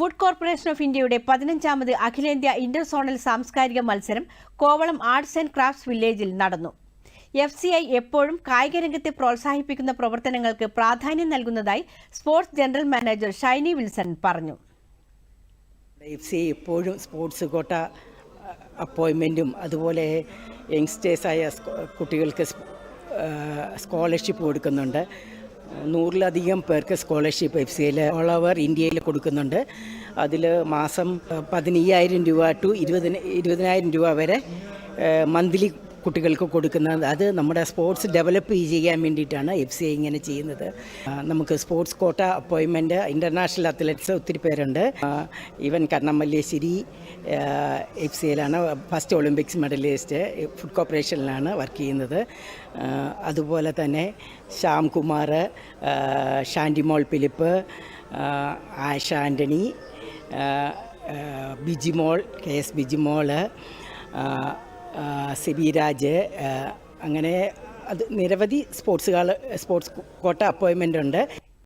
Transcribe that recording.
Food corporation of ഇന്ത്യയുടെ പതിനഞ്ചാമത് അഖിലേന്ത്യാ Inter zonal സാംസ്കാരിക മത്സരം കോവളം ആർട്സ് ആൻഡ് ക്രാഫ്റ്റ്സ് വില്ലേജിൽ നടന്നു. എഫ് സി ഐ എപ്പോഴും കായിക രംഗത്തെ പ്രോത്സാഹിപ്പിക്കുന്ന പ്രവർത്തനങ്ങൾക്ക് പ്രാധാന്യം നൽകുന്നതായി sports general manager Shiny Wilson പറഞ്ഞു. എഫ് സി എപ്പോഴും സ്പോർട്സ് കോട്ട അപ്പോയിൻമെന്റും അതുപോലെ യങ്സ്റ്റേഴ്സായ കുട്ടികൾക്ക് സ്കോളർഷിപ്പ് കൊടുക്കുന്നുണ്ട്. നൂറിലധികം പേർക്ക് സ്കോളർഷിപ്പ് എഫ് സിയിൽ ഓൾ ഓവർ ഇന്ത്യയിൽ കൊടുക്കുന്നുണ്ട്. അതിൽ മാസം പതിനയ്യായിരം രൂപ ടു ഇരുപതിന് ഇരുപതിനായിരം രൂപ വരെ മന്ത്ലി കുട്ടികൾക്ക് കൊടുക്കുന്നത്. അത് നമ്മുടെ സ്പോർട്സ് ഡെവലപ്പ് ചെയ്യാൻ വേണ്ടിയിട്ടാണ് എഫ് സി ഐ ഇങ്ങനെ ചെയ്യുന്നത്. നമുക്ക് സ്പോർട്സ് കോട്ട അപ്പോയിൻമെന്റ് ഇന്റർനാഷണൽ അത്ലറ്റ്സ് ഒത്തിരി പേരുണ്ട്. ഈവൻ കണ്ണമല്ലേശ്ശേരി എഫ് സി ഐയിലാണ് ഫസ്റ്റ് ഒളിമ്പിക്സ് മെഡലിസ്റ്റ് ഫുഡ് കോർപ്പറേഷനിലാണ് വർക്ക് ചെയ്യുന്നത്. അതുപോലെ തന്നെ ശ്യാം കുമാർ ഷാൻഡിമോൾ ഫിലിപ്പ് ആഷ ആന്റണി ബിജിമോൾ കെ എസ് ബിജിമോൾ സിബിരാജ് രാജ് അങ്ങനെ അത് നിരവധി സ്പോർട്സുകൾ സ്പോർട്സ് കോട്ട അപ്പോയിൻമെന്റ് ഉണ്ട്.